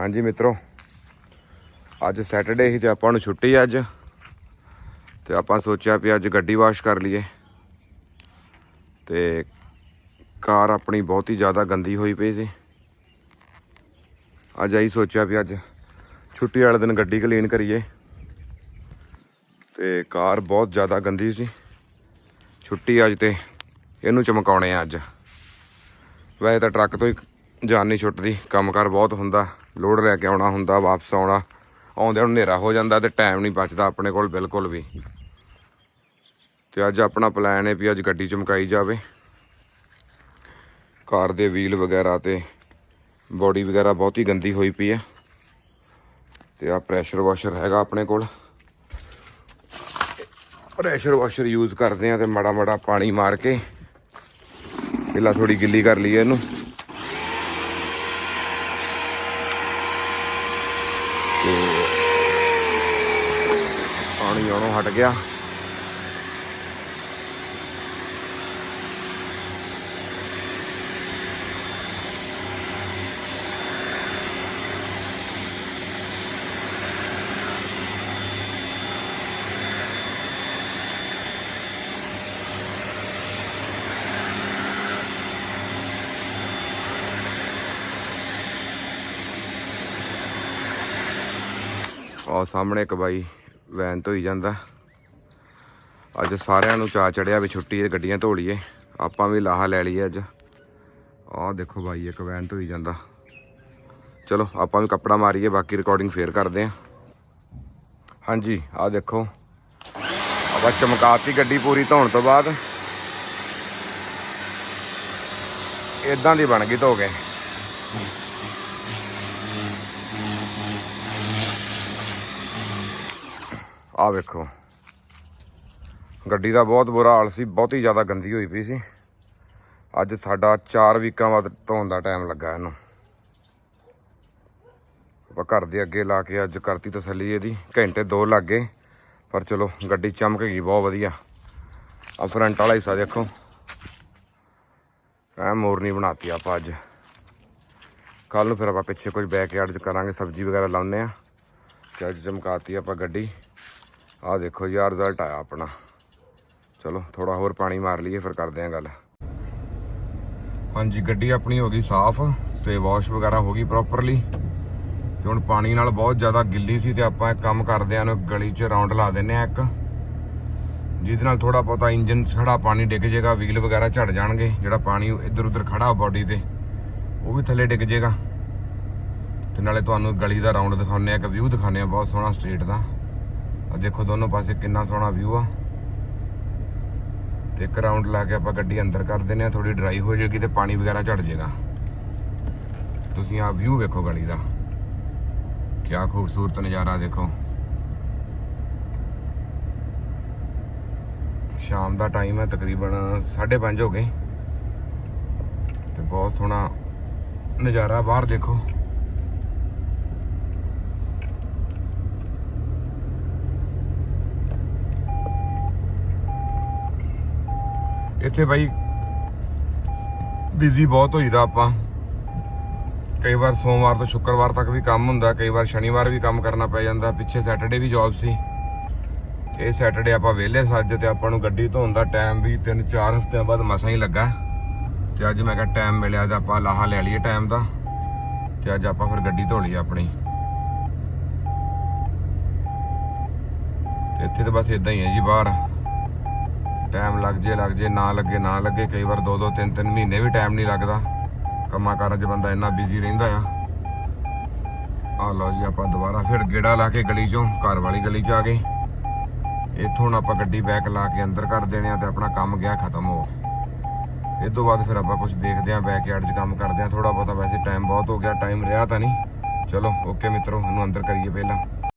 ਹਾਂਜੀ ਮਿੱਤਰੋ, ਅੱਜ ਸੈਟਰਡੇ ਸੀ ਤੇ ਆਪਾਂ ਨੂੰ ਛੁੱਟੀ ਅੱਜ। ਤੇ ਆਪਾਂ ਸੋਚਿਆ ਵੀ ਅੱਜ ਗੱਡੀ ਵਾਸ਼ ਕਰ ਲਈਏ। ਤੇ ਕਾਰ ਆਪਣੀ ਬਹੁਤ ਹੀ ਜ਼ਿਆਦਾ ਗੰਦੀ ਹੋਈ ਪਈ ਸੀ। ਅੱਜ ਆਈ ਸੋਚਿਆ ਵੀ ਅੱਜ ਛੁੱਟੀ ਵਾਲੇ ਦਿਨ ਗੱਡੀ ਕਲੀਨ ਕਰੀਏ। ਤੇ ਕਾਰ ਬਹੁਤ ਜ਼ਿਆਦਾ ਗੰਦੀ ਸੀ। ਛੁੱਟੀ ਅੱਜ ਤੇ ਇਹਨੂੰ ਚਮਕਾਉਣੇ ਆ ਅੱਜ। ਵੈਸੇ ਤਾਂ ਟਰੱਕ ਤੋਂ ਹੀ ਜਾਨ ਨਹੀਂ ਛੁੱਟਦੀ ਕੰਮਕਾਰ ਬਹੁਤ ਹੁੰਦਾ। ਲੋਡ ਲੈ ਕੇ ਆਉਣਾ ਹੁੰਦਾ, ਵਾਪਸ ਆਉਣਾ। ਆਉਂਦੇ ਨੂੰ ਹਨੇਰਾ ਹੋ ਜਾਂਦਾ ਤੇ ਟਾਈਮ ਨਹੀਂ ਬਚਦਾ ਆਪਣੇ ਕੋਲ ਬਿਲਕੁਲ ਵੀ। ਤੇ ਅੱਜ ਆਪਣਾ ਪਲਾਨ ਹੈ ਵੀ ਅੱਜ ਗੱਡੀ ਚਮਕਾਈ ਜਾਵੇ। ਕਾਰ ਦੇ ਵੀਲ ਵਗੈਰਾ ਤੇ ਬੋਡੀ ਵਗੈਰਾ ਬਹੁਤ ਹੀ ਗੰਦੀ ਹੋਈ ਪਈ ਆ ਤੇ ਆ ਪ੍ਰੈਸ਼ਰ ਵਾਸ਼ਰ ਹੈਗਾ ਆਪਣੇ ਕੋਲ। ਪ੍ਰੈਸ਼ਰ ਵਾਸ਼ਰ ਯੂਜ਼ ਕਰਦੇ ਆ ਤੇ ਮਾੜਾ ਮਾੜਾ ਪਾਣੀ ਮਾਰ ਕੇ। ਪਹਿਲਾਂ ਥੋੜੀ ਗਿੱਲੀ ਕਰ ਲਈਏ ਇਹਨੂੰ ਤੇ ਪਾਣੀ ਆਉਣੋਂ ਹਟ ਗਿਆ ਉਹ ਸਾਹਮਣੇ ਇੱਕ ਬਾਈ ਵੈਨ ਧੋਈ ਜਾਂਦਾ। ਅੱਜ ਸਾਰਿਆਂ ਨੂੰ ਚਾ ਚੜਿਆ ਵੀ ਛੁੱਟੀ ਹੈ ਗੱਡੀਆਂ ਧੋ ਲਈਏ। ਆਪਾਂ ਵੀ ਲਾਹਾ ਲੈ ਲਈਏ ਅੱਜ। ਆਹ ਦੇਖੋ ਬਾਈ, ਇੱਕ ਵੈਨ ਧੋਈ ਜਾਂਦਾ। ਚਲੋ, ਆਪਾਂ ਵੀ ਕੱਪੜਾ ਮਾਰੀਏ, ਬਾਕੀ ਰਿਕਾਰਡਿੰਗ ਫੇਰ ਕਰਦੇ ਆਂ। ਹਾਂਜੀ, ਆਹ ਦੇਖੋ। ਆਪਾਂ ਚਮਕਾਤੀ ਗੱਡੀ ਪੂਰੀ ਧੋਣ ਤੋਂ ਬਾਅਦ। ਇਦਾਂ ਦੀ ਬਣ ਗਈ ਧੋ ਕੇ। ਆਹ ਵੇਖੋ। ਗੱਡੀ ਦਾ ਬਹੁਤ ਬੁਰਾ ਹਾਲ ਸੀ, ਬਹੁਤ ਹੀ ਜ਼ਿਆਦਾ ਗੰਦੀ ਹੋਈ ਪਈ ਸੀ। ਅੱਜ ਸਾਡਾ 4 ਵੀਕਾਂ ਬਾਅਦ ਧੋਣ ਦਾ ਟਾਈਮ ਲੱਗਾ ਇਹਨੂੰ। ਆਪਾਂ ਘਰ ਦੇ ਅੱਗੇ ਲਾ ਕੇ ਅੱਜ ਕਰਤੀ ਤਸੱਲੀ ਇਹਦੀ, ਘੰਟੇ ਦੋ ਲੱਗ ਗਏ, ਪਰ ਚਲੋ ਗੱਡੀ ਚਮਕ ਗਈ, ਬਹੁਤ ਵਧੀਆ। ਆ ਫਰੰਟ ਵਾਲਾ ਹਿੱਸਾ ਦੇਖੋ। ਐ ਮੋਰਨੀ ਬਣਾਤੀ ਆਪਾਂ ਅੱਜ। ਕੱਲ ਨੂੰ ਫਿਰ ਆਪਾਂ ਪਿੱਛੇ ਕੁਝ ਬੈਕ ਯਾਰਡ 'ਚ ਕਰਾਂਗੇ, ਸਬਜ਼ੀ ਵਗੈਰਾ ਲਾਉਨੇ ਆ ਤੇ ਅੱਜ ਚਮਕਾਤੀ ਆਪਾਂ ਗੱਡੀ। ਆਹ ਦੇਖੋ ਯਾਰ ਰਿਜ਼ਲਟ ਆਇਆ ਆਪਣਾ। ਚਲੋ ਥੋੜਾ ਹੋਰ ਪਾਣੀ ਮਾਰ ਲਈਏ, ਫਿਰ ਕਰਦੇ ਆਂ ਗੱਲ। ਹਾਂਜੀ, ਗੱਡੀ ਆਪਣੀ ਹੋ ਗਈ ਸਾਫ਼ ਤੇ ਵਾਸ਼ ਵਗੈਰਾ ਹੋ ਗਈ ਪ੍ਰੋਪਰਲੀ ਤੇ ਹੁਣ ਪਾਣੀ ਨਾਲ ਬਹੁਤ ਜ਼ਿਆਦਾ ਗਿੱਲੀ ਸੀ ਤੇ ਆਪਾਂ ਇੱਕ ਕੰਮ ਕਰਦੇ ਆਂ ਨੂੰ ਗਲੀ 'ਚ ਰਾਉਂਡ ਲਾ ਦਿੰਨੇ ਆ ਇੱਕ। ਜਿਹਦੇ ਨਾਲ ਥੋੜਾ ਬਹੁਤਾ ਇੰਜਨ ਖੜਾ ਪਾਣੀ ਡਿੱਗ ਜਾਏਗਾ ਵੀਲ ਵਗੈਰਾ ਝੜ ਜਾਣਗੇ, ਜਿਹੜਾ ਪਾਣੀ ਇੱਧਰ ਉੱਧਰ ਖੜਾ ਬਾਡੀ ਤੇ, ਉਹ ਵੀ ਥੱਲੇ ਡਿੱਗ ਜਾਏਗਾ। ਤੇ ਨਾਲੇ ਤੁਹਾਨੂੰ ਗਲੀ ਦਾ ਰਾਉਂਡ ਦਿਖਾਉਂਦੇ ਆ ਇੱਕ ਵਿਊ ਦਿਖਾਉਂਦੇ ਆ ਬਹੁਤ ਸੋਹਣਾ ਸਟਰੀਟ ਦਾ। ਆ ਦੇਖੋ ਦੋਨੋਂ ਪਾਸੇ ਕਿੰਨਾ ਸੋਹਣਾ ਵਿਊ ਆ। ਤੇ ਇੱਕ ਰਾਉਂਡ ਲਾ ਕੇ ਆਪਾਂ ਗੱਡੀ ਅੰਦਰ ਕਰ ਦਿੰਨੇ ਆ ਥੋੜੀ ਡਰਾਈ ਹੋ ਜਾਏਗੀ ਤੇ ਪਾਣੀ ਵਗੈਰਾ ਝੜ ਜਾਏਗਾ। ਤੁਸੀਂ ਆ ਵਿਊ ਵੇਖੋ ਗਲੀ ਦਾ। ਕਿਆ ਖੂਬਸੂਰਤ ਨਜ਼ਾਰਾ ਦੇਖੋ। ਸ਼ਾਮ ਦਾ ਟਾਈਮ ਹੈ ਤਕਰੀਬਨ 5:30 ਹੋ ਗਏ। ਤੇ ਬਹੁਤ ਸੋਹਣਾ ਨਜ਼ਾਰਾ ਬਾਹਰ ਦੇਖੋ। ਇੱਥੇ ਬਾਈ ਬਿਜ਼ੀ ਬਹੁਤ ਹੋਈਦਾ ਆਪਾਂ। ਕਈ ਵਾਰ ਸੋਮਵਾਰ ਤੋਂ ਸ਼ੁੱਕਰਵਾਰ ਤੱਕ ਵੀ ਕੰਮ ਹੁੰਦਾ, ਕਈ ਵਾਰ ਸ਼ਨੀਵਾਰ ਵੀ ਕੰਮ ਕਰਨਾ ਪੈ ਜਾਂਦਾ। ਪਿੱਛੇ ਸੈਟਰਡੇ ਵੀ ਜੌਬ ਸੀ। ਇਹ ਸੈਟਰਡੇ ਆਪਾਂ ਵਿਹਲੇ ਸੱਜ ਤੇ ਆਪਾਂ ਨੂੰ ਗੱਡੀ ਧੋਣ ਦਾ ਟਾਈਮ ਵੀ 3-4 ਹਫ਼ਤਿਆਂ ਬਾਅਦ ਮਸਾਂ ਹੀ ਲੱਗਾ। ਤੇ ਅੱਜ ਮੈਂ ਕਿਹਾ ਟਾਈਮ ਮਿਲਿਆ ਤੇ ਆਪਾਂ ਲਾਹਾ ਲੈ ਲਈਏ ਟਾਈਮ ਦਾ। ਤੇ ਅੱਜ ਆਪਾਂ ਫਿਰ ਗੱਡੀ ਧੋ ਲਈ ਆਪਣੀ। ਤੇ ਇੱਥੇ ਤਾਂ ਬਸ ਇਦਾਂ ਹੀ ਹੈ ਜੀ ਬਾਹਰ। ਟਾਈਮ ਲੱਗ ਜੇ ਲੱਗ ਜੇ ਨਾ ਲੱਗੇ ਨਾ ਲੱਗੇ। ਕਈ ਵਾਰ 2-2 3-3 ਮਹੀਨੇ ਵੀ ਟਾਈਮ ਨਹੀਂ ਲੱਗਦਾ। ਕੰਮਾਂ ਕਾਰਾਂ 'ਚ ਬੰਦਾ ਇੰਨਾ ਬਿਜ਼ੀ ਰਹਿੰਦਾ ਆ। ਆ ਲਓ ਜੀ, ਆਪਾਂ ਦੁਬਾਰਾ ਫਿਰ ਗੇੜਾ ਲਾ ਕੇ ਗਲੀ 'ਚੋਂ, ਘਰ ਵਾਲੀ ਗਲੀ 'ਚ ਆ ਗਏ। ਇੱਥੋਂ ਹੁਣ ਆਪਾਂ ਗੱਡੀ ਬੈਕ ਲਾ ਕੇ ਅੰਦਰ ਕਰ ਦੇਣੇ ਆ ਤੇ ਆਪਣਾ ਕੰਮ ਗਿਆ ਖਤਮ ਹੋ। ਇਹ ਤੋਂ ਬਾਅਦ ਫਿਰ ਆਪਾਂ ਕੁਝ ਦੇਖਦੇ ਆਂ ਬੈਕ ਯਾਰਡ 'ਚ ਕੰਮ ਕਰਦੇ ਆਂ। ਥੋੜਾ ਬਹੁਤਾ ਵੈਸੇ ਟਾਈਮ ਬਹੁਤ ਹੋ ਗਿਆ ਟਾਈਮ ਰਿਹਾ ਤਾਂ ਨਹੀਂ। ਚਲੋ ਓਕੇ ਮਿੱਤਰੋ, ਇਹਨੂੰ ਅੰਦਰ ਕਰੀਏ ਪਹਿਲਾਂ।